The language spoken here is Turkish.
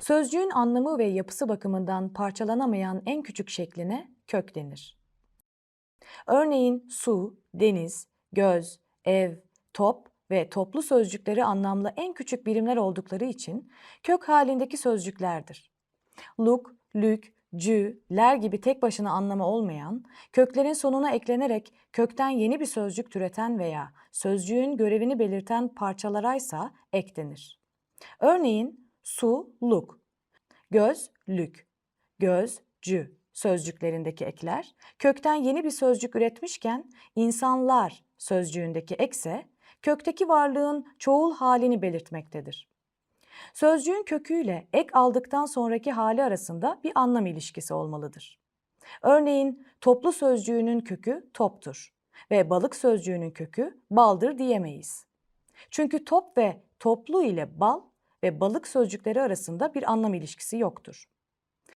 Sözcüğün anlamı ve yapısı bakımından parçalanamayan en küçük şekline kök denir. Örneğin su, deniz, göz, ev, top ve toplu sözcükleri anlamlı en küçük birimler oldukları için kök halindeki sözcüklerdir. Luk, lük, cü, ler gibi tek başına anlamı olmayan, köklerin sonuna eklenerek kökten yeni bir sözcük türeten veya sözcüğün görevini belirten parçalaraysa ek denir. Örneğin su, luk, göz, lük, göz, cü sözcüklerindeki ekler, kökten yeni bir sözcük üretmişken insanlar sözcüğündeki ekse, kökteki varlığın çoğul halini belirtmektedir. Sözcüğün köküyle ek aldıktan sonraki hali arasında bir anlam ilişkisi olmalıdır. Örneğin toplu sözcüğünün kökü toptur ve balık sözcüğünün kökü baldır diyemeyiz. Çünkü top ve toplu ile bal ve balık sözcükleri arasında bir anlam ilişkisi yoktur.